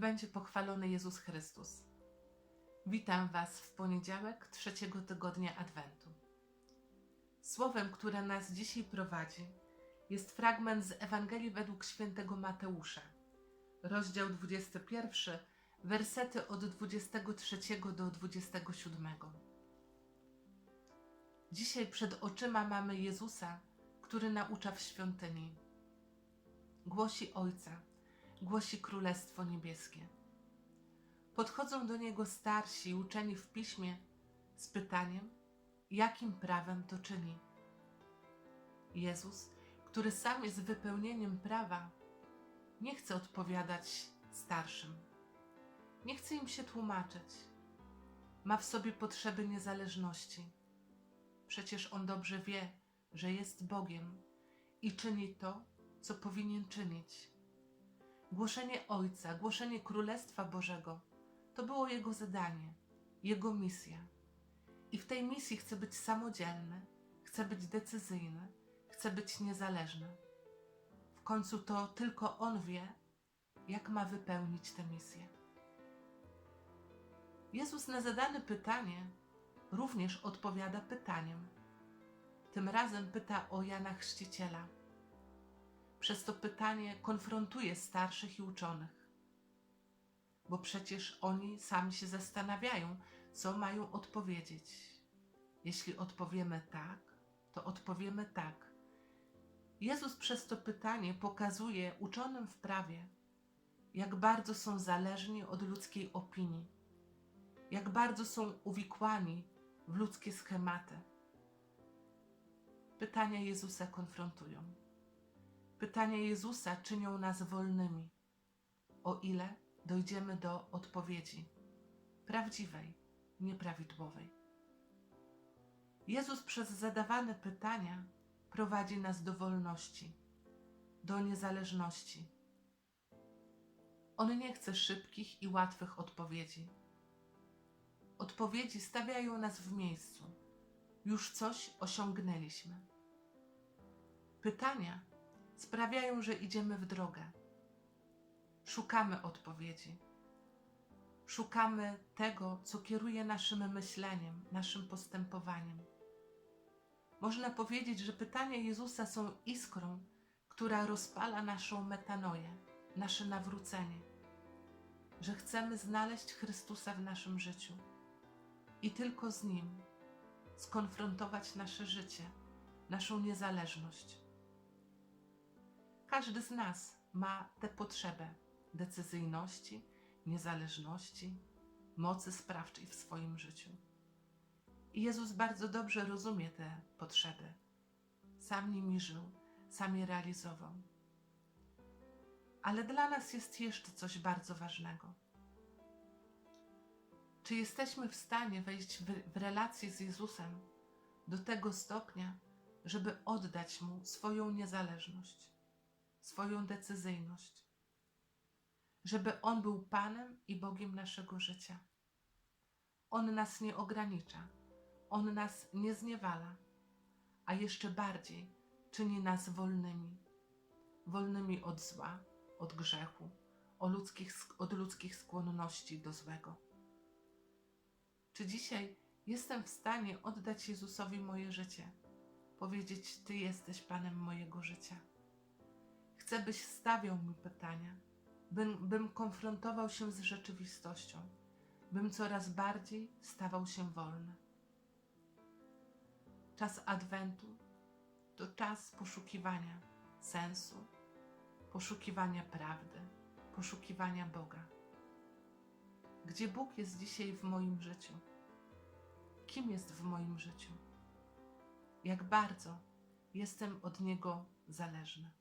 będzie pochwalony Jezus Chrystus. Witam Was w poniedziałek trzeciego tygodnia Adwentu. Słowem, które nas dzisiaj prowadzi, jest fragment z Ewangelii według świętego Mateusza, rozdział 21, wersety od 23 do 27. Dzisiaj przed oczyma mamy Jezusa, który naucza w świątyni. Głosi Ojca, głosi Królestwo Niebieskie. Podchodzą do Niego starsi uczeni w piśmie z pytaniem, jakim prawem to czyni. Jezus, który sam jest wypełnieniem prawa, nie chce odpowiadać starszym. Nie chce im się tłumaczyć. Ma w sobie potrzeby niezależności. Przecież on dobrze wie, że jest Bogiem i czyni to, co powinien czynić. Głoszenie Ojca, głoszenie Królestwa Bożego to było jego zadanie, jego misja. I w tej misji chce być samodzielny, chce być decyzyjny, chce być niezależny. W końcu to tylko on wie, jak ma wypełnić tę misję. Jezus na zadane pytanie również odpowiada pytaniem. Tym razem pyta o Jana Chrzciciela. Przez to pytanie konfrontuje starszych i uczonych, bo przecież oni sami się zastanawiają, co mają odpowiedzieć. Jeśli odpowiemy tak, to odpowiemy tak. Jezus przez to pytanie pokazuje uczonym w prawie, jak bardzo są zależni od ludzkiej opinii, jak bardzo są uwikłani w ludzkie schematy. Pytania Jezusa konfrontują. Pytania Jezusa czynią nas wolnymi, o ile dojdziemy do odpowiedzi prawdziwej, nieprawidłowej. Jezus przez zadawane pytania prowadzi nas do wolności, do niezależności. On nie chce szybkich i łatwych odpowiedzi. Odpowiedzi stawiają nas w miejscu. Już coś osiągnęliśmy. Pytania sprawiają, że idziemy w drogę. Szukamy odpowiedzi. Szukamy tego, co kieruje naszym myśleniem, naszym postępowaniem. Można powiedzieć, że pytania Jezusa są iskrą, która rozpala naszą metanoję, nasze nawrócenie, że chcemy znaleźć Chrystusa w naszym życiu i tylko z Nim skonfrontować nasze życie, naszą niezależność. Każdy z nas ma tę potrzebę decyzyjności, niezależności, mocy sprawczej w swoim życiu. I Jezus bardzo dobrze rozumie te potrzeby. Sam nimi żył, sam je realizował. Ale dla nas jest jeszcze coś bardzo ważnego. Czy jesteśmy w stanie wejść w, w relację z Jezusem do tego stopnia, żeby oddać Mu swoją niezależność, swoją decyzyjność, żeby On był Panem i Bogiem naszego życia? On nas nie ogranicza, On nas nie zniewala, a jeszcze bardziej czyni nas wolnymi wolnymi od zła, od grzechu, ludzkich, od ludzkich skłonności do złego. Czy dzisiaj jestem w stanie oddać Jezusowi moje życie? Powiedzieć: Ty jesteś Panem mojego życia. Chcę, byś stawiał mi pytania, bym, bym konfrontował się z rzeczywistością, bym coraz bardziej stawał się wolny. Czas Adwentu to czas poszukiwania sensu, poszukiwania prawdy, poszukiwania Boga. Gdzie Bóg jest dzisiaj w moim życiu? Kim jest w moim życiu? Jak bardzo jestem od Niego zależny.